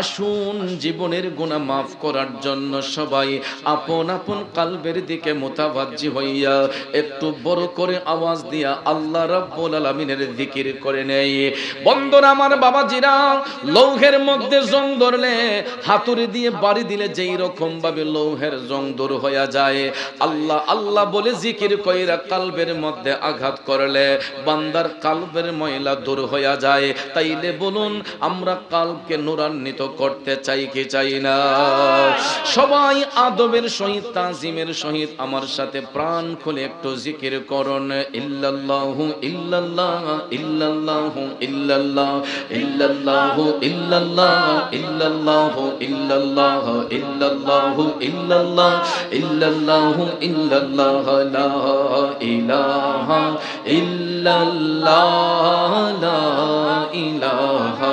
আসুন জীবনের গুণা মাফ করার জন্য সবাই আপন আপন কালবের দিকে মোতাবাজ্জি হইয়া একটু বড় করে আওয়াজ দিয়া আল্লাহ রাব্বুল আলামিনের জিকির করে নেই। বন্ধুরা, আমার বাবাজিরা, লৌহের মধ্যে জং ধরলে, হাতুড়ি দিয়ে বাড়ি দিলে যেই রকম ভাবে লৌহের জং দূর হইয়া যায়। আল্লাহ আল্লাহ বলে জিকির কইরা কালবের মধ্যে আঘাত করলে বান্দার কালবের ময়লা দূর হইয়া যায়। তাইলে বলুন, আমরা কালকে নুরান্বিত করতে চাই কি চাই না। সবাই আদবের সহিত, তাজিমের সহিত আমার সাথে প্রাণ খুলে একটু জিকির করুন। ইল্লাল্লাহু, ইল্লাল্লাহ ইল্লাল্লাহু ইল্লাল্লাহ ইল্লাল্লাহু ইল্লাল্লাহ ইল্লাল্লাহু, লা ইলাহা ইল্লাল্লাহ, লা ইলাহা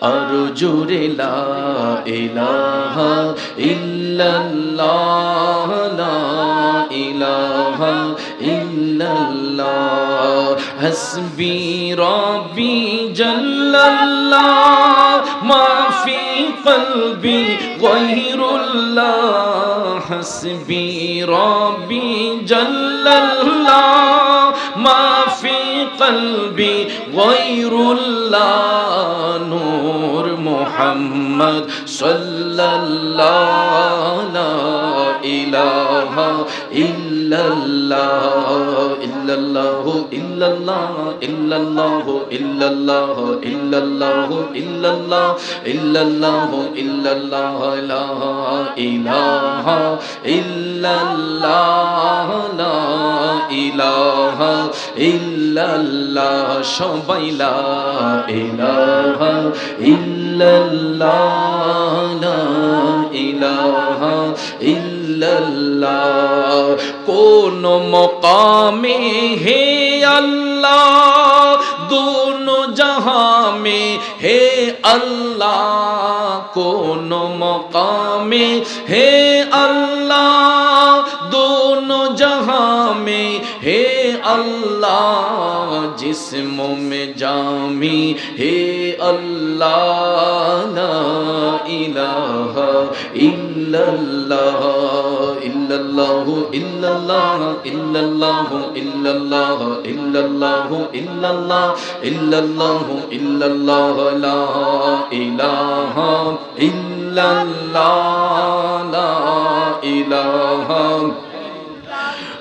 আর জোরে, লা ইলাহা ইল্লাল্লাহ, লা ইলাহা ইল্লাল্লাহ। হাসবি রব্বি জাল্লাল্লাহ মা ফি কলবি গায়রুল্লাহ। হাসবি রব্বি জাল্লাল্লাহ ফি কলবি গায়রুল্লাহ নূর মুহাম্মদ সাল্লাল্লাহ লা ইলাহা ইল্লাল্লাহ ইল্লাল্লাহ ইল্লাল্লাহ ইল্লাল্লাহ ইল্লাল্লাহ ইল্লাল্লাহ ইল্লাল্লাহ ইল্লাল্লাহ ইল্লাল্লাহ, লা ইলাহা ইল্লাল্লাহ, লা ইলাহা ইল্লাল্লাহ, সবাই লা ইলাহা ইল্লাল্লাহ, লা ইলাহা ইল্লাল্লাহ। কোন মকামে হে আল্লাহ, দোনো জাহাं में হে আল্লাহ। কোন মকামে হে আল্লাহ میں ہے اللہ جسموں میں جامی ہے اللہ، لا الہ الا اللہ الا اللہ الا اللہ اللہ اللہ اللہ اللہ الا اللہ الا اللہ، لا الہ الا اللہ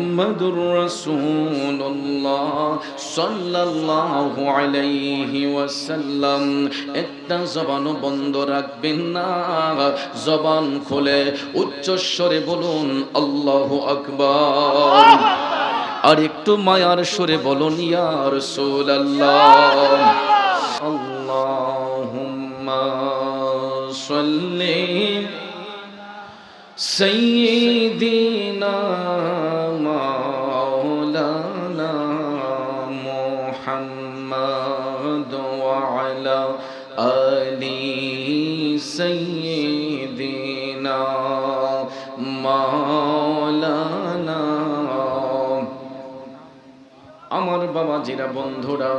محمد رسول الله صلى الله عليه وسلم একটা জবান বন্ধ রাখবেন না জবান খুলে উচ্চস্বরে বলুন আল্লাহু আকবার আর একটু মায়ার সুরে বলুন ইয়া রাসূলুল্লাহ আল্লাহুম্মা সাল্লি سيدنا محمد وعلى آل سيدنا مولانا আমার বাবাজিরা বন্ধুরা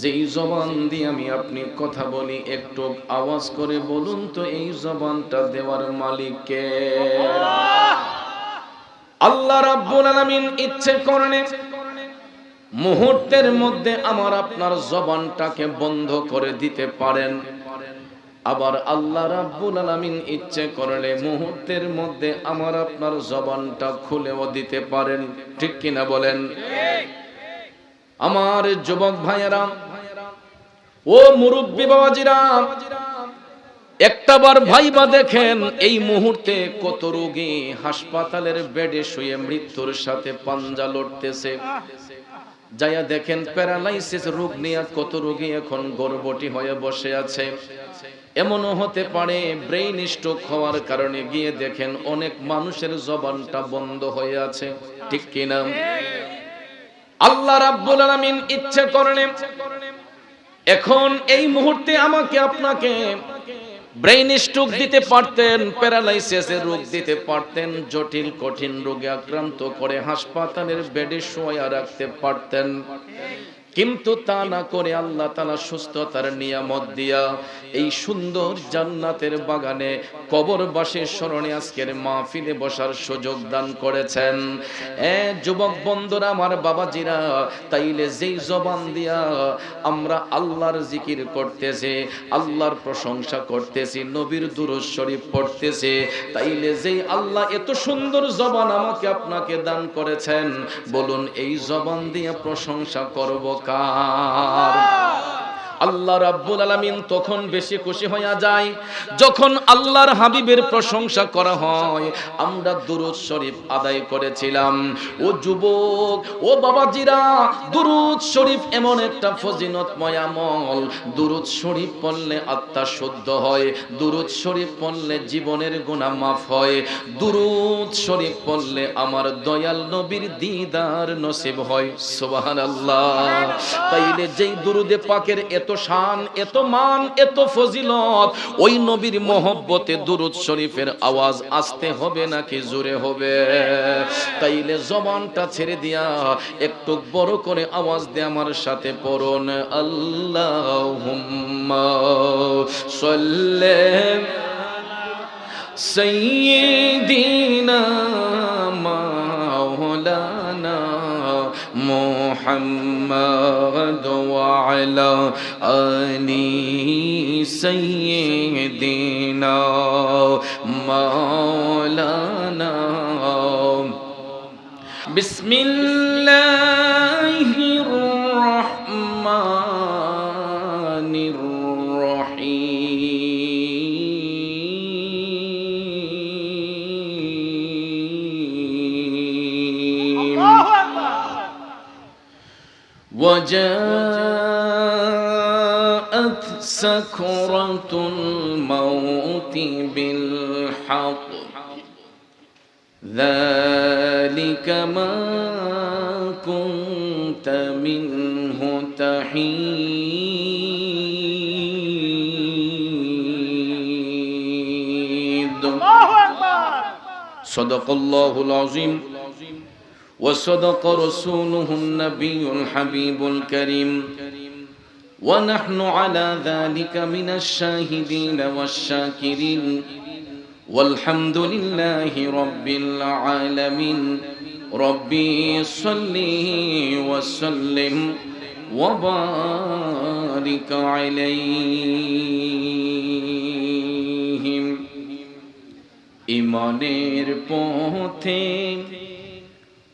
যেই জবান দিয়ে আমি আপনি কথা বলি একটু আওয়াজ করে বলুন তো এই জবানটা দেওয়ার মালিককে আল্লাহ রাব্বুল আলামিন ইচ্ছে করলে মুহূর্তের মধ্যে আমার আপনার জবানটাকে বন্ধ করে দিতে পারেন। আবার আল্লাহ রাব্বুল আলামিন ইচ্ছে করলে মুহূর্তের মধ্যে আমার আপনার জবানটা খুলেও দিতে পারেন। ঠিক কিনা বলেন? আমার যুবক ভাইয়েরা, ও মুরব্বী বাবাজিরা, একটাবার ভাইবা দেখেন এই মুহূর্তে কত রোগী হাসপাতালের বেডে শুয়ে মৃত্যুর সাথে পাঞ্জা লড়তেছে। যাইয়া দেখেন প্যারালাইসিস রোগ নিয়ে কত রোগী এখন গর্ভবতী হয়ে বসে আছে। এমনও হতে পারে ব্রেইন স্ট্রোক হওয়ার কারণে গিয়ে দেখেন অনেক মানুষের জবানটা বন্ধ হয়ে আছে। ঠিক কিনা? আল্লাহ রাব্বুল আলামিন ইচ্ছে করলেন, এখন এই মুহূর্তে আমাকে আপনাকে ব্রেইন স্ট্রোক দিতে পারতেন প্যারালাইসিসের রোগ দিতে পারতেন, জটিল, কঠিন রোগে আক্রান্ত করে হাসপাতালের বেডে শোয়া রাখতে পারতেন। কিন্তু তা না করে আল্লাহ তালা সুস্থতার নিয়ামত দিয়া এই সুন্দর জান্নাতের বাগানে কবরবাসীর স্মরণে আজকের মাহফিলে বসার সুযোগ দান করেছেন। এ যুবক বন্ধুরা, আমার বাবাজিরা, তাইলে যেই জবান দিয়া আমরা আল্লাহর জিকির করতেছে, আল্লাহর প্রশংসা করতেছি, নবীর দুরুদ শরীফ পড়তেছে, তাইলে যেই আল্লাহ এত সুন্দর জবান আমাকে আপনাকে দান করেছেন, বলুন এই জবান দিয়ে প্রশংসা করব কার? আল্লাহ রাব্বুল আলামিন তখন বেশি খুশি হইয়া যায়। যখন আল্লাহর হাবিবের প্রশংসা করা হয়, আমরা দুরুদ শরীফ আদায় করেছিলাম। ও যুবক, ও বাবাজিরা, দুরুদ শরীফ এমন একটা ফজিলতময় আমল। দুরুদ শরীফ পড়লে আত্মা শুদ্ধ হয়, দুরুদ শরীফ পড়লে জীবনের গুনাহ মাফ হয়, দুরুদ শরীফ পড়লে আমার দয়াল নবীর দিদার নসিব হয়। সুবহানাল্লাহ। তাইলে যেই দুরুদে পাকের এত এত শান, এত মান, এত ফজিলত। ওই নবীর মোহব্বতে দুরুদ শরীফের আওয়াজ আসতে হবে নাকি জোরে হবে? তাইলে জবানটা ছেড়ে দিয়া একটু বড় করে আওয়াজ দে আমার সাথে পড়ন। আল্লাহুম্মা সাল্লাম সাইয়্যিদিনা محمد وعلى آل سيدنا مولانا. بسم الله. وجاءت سكرة الموت بالحق. ذلك ما كنت منه تحيد. صدق الله العظيم. وصدق رسوله النبي الحبيب الكريم ونحن على ذلك من الشاهدين والشاكرين والحمد لله رب العالمين ربي صلي وسلم وبارك عليهم إيمانير পথে